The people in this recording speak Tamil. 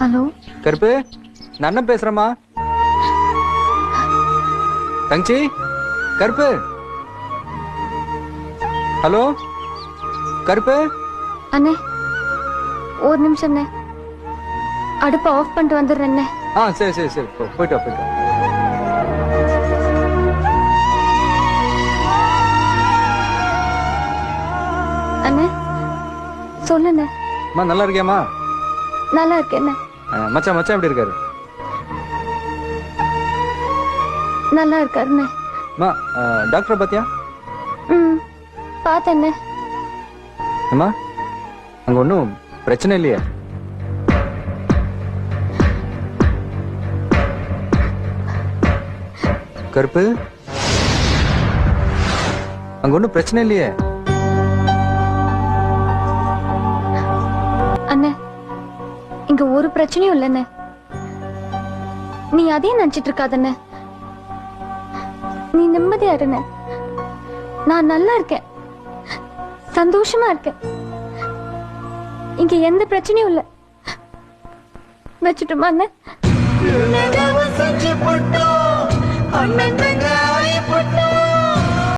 ஹலோ? கருப்பு நான் அண்ணன் பேசுறேம்மா. தங்கச்சி கருப்பு. ஹலோ கருப்பு. அண்ணே ஒரு நிமிஷம் அண்ணே. அடுப்பை ஆஃப் பண்ணிட்டு வந்துடுறேன் ஆ சரி சரி சரி. போயிட்டு போயிட்டு அண்ணே சொல்லுண்ணே. நல்லா இருக்கியாம்மா? நல்லா இருக்கேண்ணே மச்சான் மச்சான் எப்படி இருக்காரு? நல்லா இருக்காருண்ணே அம்மா டாக்டரை பாத்தியா? ம் பார்த்தேண்ணே அம்மா அங்க ஒன்றும் பிரச்சனை இல்லையே? கருப்பு? அங்க ஒன்றும் பிரச்சனை இல்லையே? இங்க ஒரு பிரச்சனையும் இல்லைண்ணே நீ அதையும் நினைச்சிட்டு இருக்காதண்ணே நீ நிம்மதியா இருண்ணே நான் நல்லா இருக்கேன். சந்தோஷமா இருக்கேன். இங்க எந்த பிரச்சனையும் இல்ல. வச்சுட்டுமா அண்ணன்